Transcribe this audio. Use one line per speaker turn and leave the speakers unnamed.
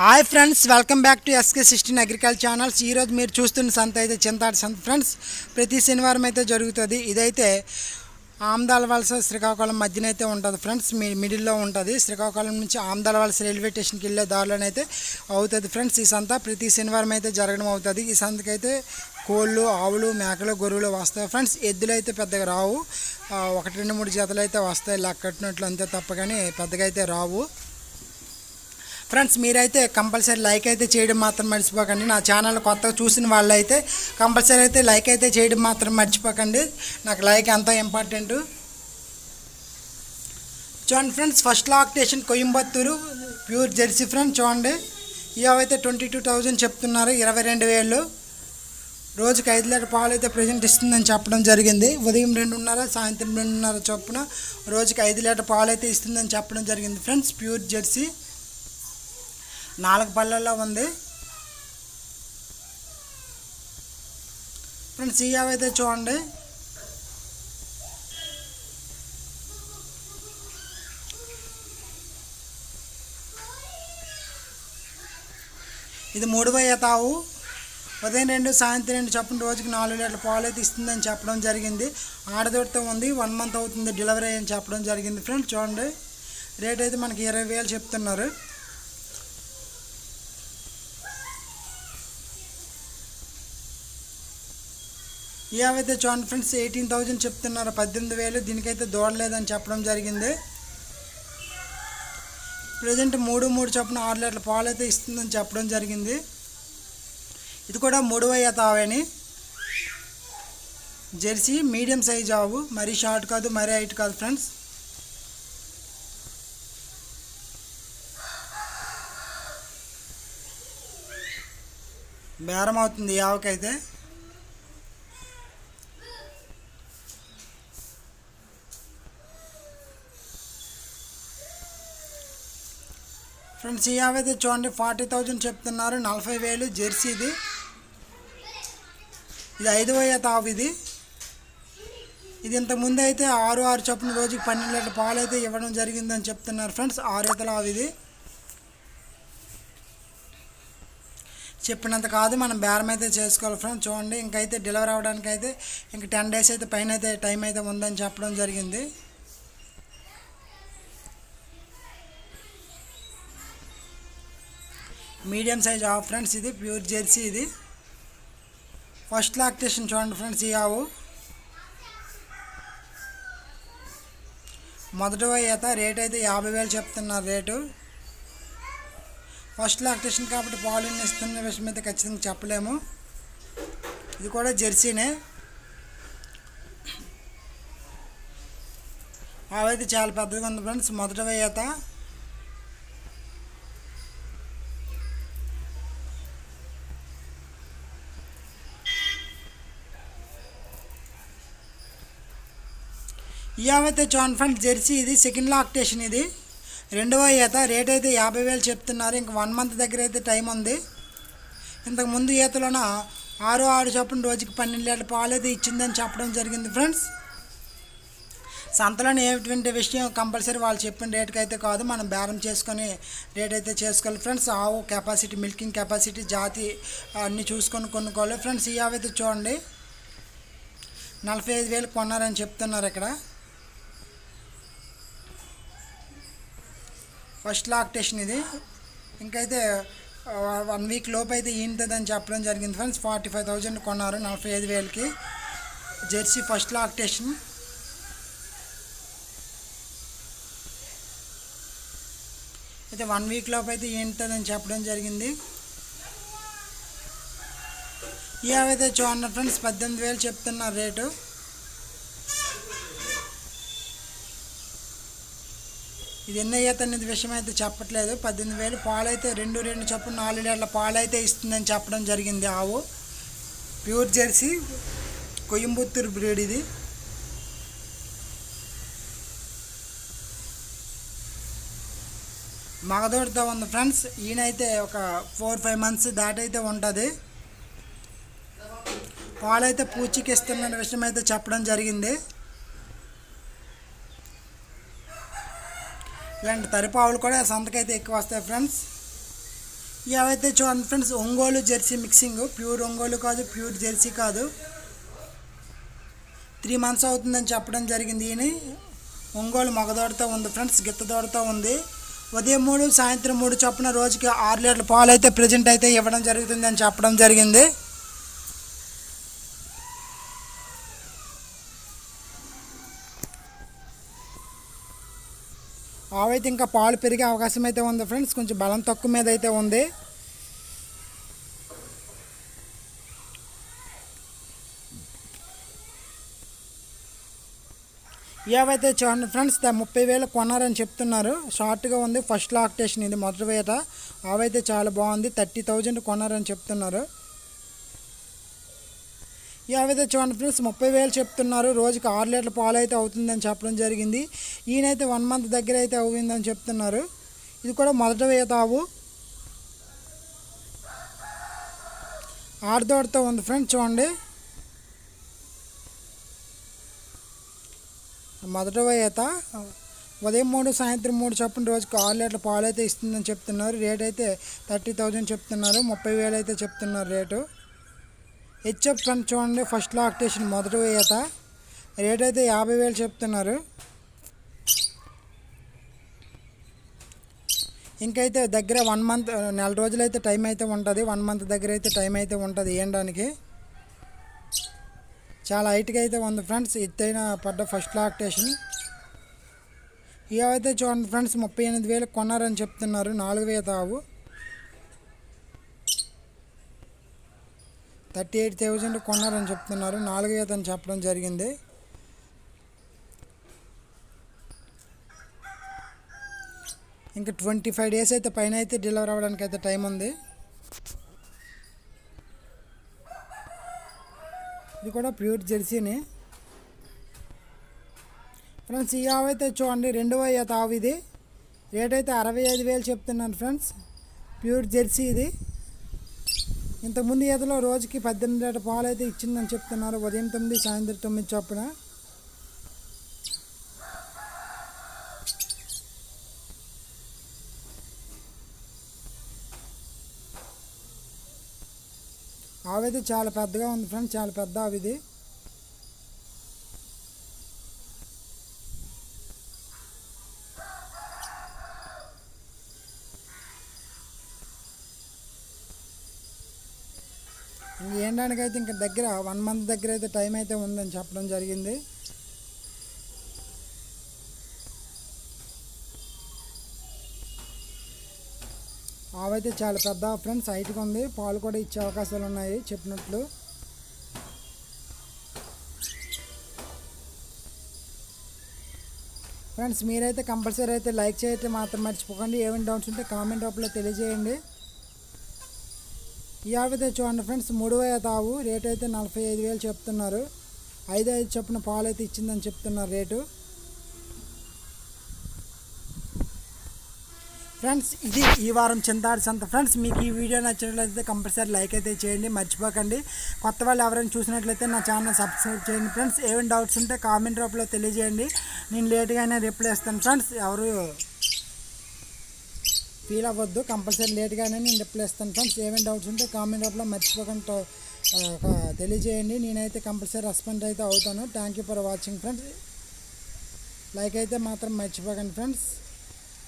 Hi friends welcome back to SK sixteen agriculture channels ఈరోజు మీరు చూస్తున్న సంత అయితే చింతాడు సంత ఫ్రెండ్స్ ప్రతి శనివారం అయితే జరుగుతుంది. ఇదైతే ఆమ్దాల వలస శ్రీకాకుళం మధ్యన అయితే ఉంటుంది ఫ్రెండ్స్ మీ మిడిల్లో ఉంటుంది. శ్రీకాకుళం నుంచి ఆమ్దాల వలస రైల్వే స్టేషన్కి వెళ్ళే దారిలోనైతే అవుతుంది ఫ్రెండ్స్ ఈ సంత. ప్రతి శనివారం అయితే జరగడం అవుతుంది. ఈ సంతకైతే కోళ్ళు ఆవులు మేకలు గొర్రెలు వస్తాయి ఫ్రెండ్స్ ఎద్దులు అయితే పెద్దగా రావు. ఒకటి రెండు మూడు జతలు అయితే వస్తాయి. లెక్కట్టినట్లు అంతే తప్ప కానీ పెద్దగా అయితే రావు. ఫ్రెండ్స్ మీరైతే కంపల్సరీ లైక్ అయితే చేయడం మాత్రం మర్చిపోకండి. నా ఛానల్ కొత్తగా చూసిన వాళ్ళైతే కంపల్సరీ అయితే లైక్ అయితే చేయడం మాత్రం మర్చిపోకండి. నాకు లైక్ ఎంతో ఇంపార్టెంట్. చూడండి friends first lactation Coimbatore pure jersey friends చూడండి. ఇవైతే ట్వంటీ టూ థౌజండ్ చెప్తున్నారు ఇరవై రెండు వేలు. రోజుకి ఐదు లీటర్ పాలు అయితే ప్రజెంట్ ఇస్తుందని చెప్పడం జరిగింది. ఉదయం రెండున్నర సాయంత్రం రెండున్నర చొప్పున రోజుకి ఐదు లీటర్ పాలు అయితే ఇస్తుందని చెప్పడం జరిగింది ఫ్రెండ్స్ ప్యూర్ జెర్సీ. నాలుగు పళ్ళల్లో ఉంది. ఫ్రెండ్స్ ఈ అయితే చూడండి. ఇది మూడు వయ్య తావు. ఉదయం రెండు సాయంత్రం రెండు చొప్పున రోజుకి నాలుగు లీటర్ల పాలు అయితే ఇస్తుందని చెప్పడం జరిగింది. ఆడదొడితో ఉంది వన్ మంత్ అవుతుంది డెలివరీ అని చెప్పడం జరిగింది. ఫ్రెండ్స్ చూడండి. రేట్ అయితే మనకి ఇరవై వేలు చెప్తున్నారు. ఈ చూడండి ఫ్రెండ్స్ ఎయిటీన్ థౌజండ్ చెప్తున్నారు. పద్దెనిమిది వేలు. దీనికైతే దూడలేదని చెప్పడం జరిగింది. ప్రజెంట్ మూడు మూడు చొప్పున ఆరు లీటర్ల పాలు అయితే ఇస్తుందని చెప్పడం జరిగింది. ఇది కూడా మూడు తావేని జెర్సీ మీడియం సైజ్ ఆవు. మరీ షార్ట్ కాదు మరీ హైట్ కాదు ఫ్రెండ్స్. బేరం అవుతుంది ఈ ఆవుకైతే. ఫ్రెండ్స్ ఈ అయితే చూడండి. ఫార్టీ థౌజండ్ చెప్తున్నారు. నలభై వేలు జెర్సీది. ఇది ఐదు వేయ తావు ఇది. ఇది ఇంతకుముందు అయితే ఆరు ఆరు చొప్పున రోజుకి పన్నెండు లీటర్ పాలు అయితే ఇవ్వడం జరిగిందని చెప్తున్నారు ఫ్రెండ్స్. ఆరు ఈతల ఆవు ఇది. చెప్పినంత కాదు మనం బేరం అయితే చేసుకోవాలి ఫ్రెండ్స్. చూడండి ఇంకైతే డెలివరీ అవ్వడానికి అయితే ఇంక టెన్ డేస్ అయితే పైన అయితే టైం అయితే ఉందని చెప్పడం జరిగింది. మీడియం సైజ్ ఆవు ఫ్రెండ్స్ ఇది ప్యూర్ జెర్సీ ఇది. ఫస్ట్ లాక్టేషన్ చూడండి ఫ్రెండ్స్ ఈ ఆవు. మొదటి ఈత రేట్ అయితే యాభై వేలు చెప్తున్నారు రేటు. ఫస్ట్ లాక్టేషన్ కాబట్టి పాలు ఇస్తున్న విషయం అయితే ఖచ్చితంగా చెప్పలేము. ఇది కూడా జెర్సీనే. ఆవు అయితే చాలా పెద్దగా ఉంది ఫ్రెండ్స్. మొదటి ఈత ఈ అయితే జాన్ ఫ్రెండ్ జెర్సీ ఇది సెకండ్ లాక్టేషన్ ఇది. రెండవ ఈత రేట్ అయితే యాభై వేలు చెప్తున్నారు. ఇంక వన్ మంత్ దగ్గర అయితే టైం ఉంది. ఇంతకు ముందు ఈతలోన ఆరు ఆరు చొప్పున రోజుకి పన్నెండు లీటర్ పాలు అయితే ఇచ్చిందని చెప్పడం జరిగింది ఫ్రెండ్స్. సంతలోనే ఏటువంటి విషయం కంపల్సరీ వాళ్ళు చెప్పిన రేట్కి అయితే కాదు మనం బేరం చేసుకొని రేట్ అయితే చేసుకోవాలి ఫ్రెండ్స్. ఆవు కెపాసిటీ మిల్కింగ్ కెపాసిటీ జాతి అన్నీ చూసుకొని కొనుక్కోవాలి. ఫ్రెండ్స్ ఈ ఆవు అయితే చూడండి. నలభై ఐదు వేలు కొన్నారని చెప్తున్నారు ఇక్కడ. ఫస్ట్ లాక్టేషన్ ఇది. ఇంకైతే వన్ వీక్ లోపు అయితే ఈంటుందని చెప్పడం జరిగింది ఫ్రెండ్స్. ఫార్టీ ఫైవ్ థౌజండ్ కొన్నారు నలభై ఐదు వేలకి. జెర్సీ ఫస్ట్ లాక్టేషన్ అయితే వన్ వీక్ లోపు అయితే ఈంటుందని చెప్పడం జరిగింది. ఈ అయితే చూడండి ఫ్రెండ్స్ పద్దెనిమిది వేలు చెప్తున్నారు రేటు. ఇది ఎన్ని అయ్యేది అనేది విషయం అయితే చెప్పట్లేదు. పద్దెనిమిది వేలు పాలు అయితే రెండు రెండు చొప్పున నాలుగు లీటర్ల పాలు అయితే ఇస్తుందని చెప్పడం జరిగింది ఆవు. ప్యూర్ జెర్సీ కొయంబత్తూరు బ్రీడ్ ఇది. మగదోడితో ఉంది ఫ్రెండ్స్. ఈయనైతే ఒక ఫోర్ ఫైవ్ మంత్స్ దాటైతే ఉంటుంది. పాలైతే పూచికి ఇస్తున్న విషయం అయితే చెప్పడం జరిగింది. ఇలాంటి తరిపావులు కూడా సంతకైతే ఎక్కువ వస్తాయి ఫ్రెండ్స్. ఏవైతే చూడండి friends Ongole jersey mixing. Pure Ongole కాదు ప్యూర్ జెర్సీ కాదు. త్రీ మంత్స్ అవుతుందని చెప్పడం జరిగింది ఈయన. ఒంగోలు మగదోడతో ఉంది ఫ్రెండ్స్ గిత్తదోడతో ఉంది. ఉదయం మూడు సాయంత్రం మూడు చొప్పున రోజుకి ఆరు లీటర్ల పాలు అయితే ప్రజెంట్ అయితే ఇవ్వడం జరుగుతుంది అని చెప్పడం జరిగింది. ఆవైతే ఇంకా పాలు పెరిగే అవకాశం అయితే ఉంది ఫ్రెండ్స్. కొంచెం బలం తక్కువ మీద అయితే ఉంది. ఏవైతే చూడండి ఫ్రెండ్స్ ముప్పై వేలు కొన్నారని చెప్తున్నారు. షార్ట్గా ఉంది ఫస్ట్ లాక్టేషన్ ఇది మొదటి వేట. అవైతే చాలా బాగుంది థర్టీ థౌజండ్ కొన్నారని చెప్తున్నారు. ఏవైతే చూడండి ఫ్రెండ్స్ ముప్పై వేలు చెప్తున్నారు. రోజుకి ఆరు లీటర్ల పాలు అయితే అవుతుందని చెప్పడం జరిగింది. ఈయనైతే వన్ మంత్ దగ్గర అయితే అవుతుందని చెప్తున్నారు. ఇది కూడా మొదట వేతావు ఆవు ఆడదోడతో ఉంది ఫ్రెండ్స్ చూడండి. మొదట వేత ఉదయం మూడు సాయంత్రం మూడు చొప్పున రోజుకి ఆరు లీటర్ల పాలు అయితే ఇస్తుందని చెప్తున్నారు. రేట్ అయితే థర్టీ థౌజండ్ చెప్తున్నారు. ముప్పై వేలు అయితే చెప్తున్నారు రేటు. హెచ్ఎఫ్ ఫ్రంట్ చూడండి ఫస్ట్ లాక్టేషన్ మొదటి వేయత. రేట్ అయితే యాభై వేలు చెప్తున్నారు. ఇంకైతే దగ్గర వన్ మంత్ నెల రోజులు అయితే టైం అయితే ఉంటుంది. వన్ మంత్ దగ్గర అయితే టైం అయితే ఉంటుంది వేయడానికి చాలా హైట్గా అయితే ఉంది ఫ్రెండ్స్ ఎత్తైన పడ్డ ఫస్ట్ లాక్టేషన్ ఇవైతే చూడండి ఫ్రెండ్స్ ముప్పై ఎనిమిది వేలు కొన్నారని చెప్తున్నారు నాలుగు వేల తావు థర్టీ ఎయిట్ థౌజండ్ కొన్నారని చెప్తున్నారు. నాలుగు అని చెప్పడం జరిగింది. ఇంకా ట్వంటీ ఫైవ్ డేస్ అయితే పైన అయితే డెలివరీ అవ్వడానికి అయితే టైం ఉంది. ఇది కూడా ప్యూర్ జెర్సీని. ఫ్రెండ్స్ ఈ ఆవు అయితే చూడండి రెండవ ఈత ఆవు ఇది. రేట్ అయితే అరవై ఐదు వేలు చెప్తున్నాను ఫ్రెండ్స్. ప్యూర్ జెర్సీ ఇది. ఇంతకుముందు ఈతలో రోజుకి పద్దెనిమిది లీటర్ పాలు అయితే ఇచ్చిందని చెప్తున్నారు. ఉదయం తొమ్మిది సాయంత్రం తొమ్మిది చొప్పున. ఆవిది చాలా పెద్దగా ఉంది ఫ్రెండ్స్ చాలా పెద్ద ఆవిది తినడానికి అయితే ఇంకా దగ్గర వన్ మంత్ దగ్గర అయితే టైం అయితే ఉందని చెప్పడం జరిగింది. ఆవైతే చాలా పెద్ద ఫ్రెండ్స్ హైట్గా ఉంది. పాలు కూడా ఇచ్చే అవకాశాలు ఉన్నాయి చెప్పినట్లు. ఫ్రెండ్స్ మీరైతే కంపల్సరీ అయితే లైక్ చేయఅయితే మాత్రం మర్చిపోకండి. ఏమైనా డౌట్స్ ఉంటే కామెంట్ రూపంలో తెలియజేయండి. ఈ ఆవితే చూడండి ఫ్రెండ్స్ మూడు తావు రేట్ అయితే నలభై ఐదు వేలు చెప్తున్నారు. ఐదు ఐదు చొప్పున పాలు అయితే ఇచ్చిందని చెప్తున్నారు రేటు. ఫ్రెండ్స్ ఇది ఈ వారం చింతాడి సంత. ఫ్రెండ్స్ మీకు ఈ వీడియో నచ్చినట్లయితే కంపల్సరీ లైక్ అయితే చేయండి మర్చిపోకండి. కొత్త వాళ్ళు ఎవరైనా చూసినట్లయితే నా ఛానల్ సబ్స్క్రైబ్ చేయండి ఫ్రెండ్స్. ఏమైనా డౌట్స్ ఉంటే కామెంట్ రూపంలో తెలియజేయండి. నేను లేట్గానే రిప్లై ఇస్తాను ఫ్రెండ్స్. ఎవరు ఫీల్ అవ్వద్దు. కంపల్సరీ లేట్గానే నేను రిప్లై ఇస్తాను ఫ్రెండ్స్. ఏమైనా డౌట్స్ ఉంటే కామెంట్ రూపంలో మర్చిపోకుండా. తెలియజేయండి. నేనైతే కంపల్సరీ రెస్పాండ్ అయితే అవుతాను. Thank you for watching friends. Like అయితే మాత్రం మర్చిపోకండి ఫ్రెండ్స్.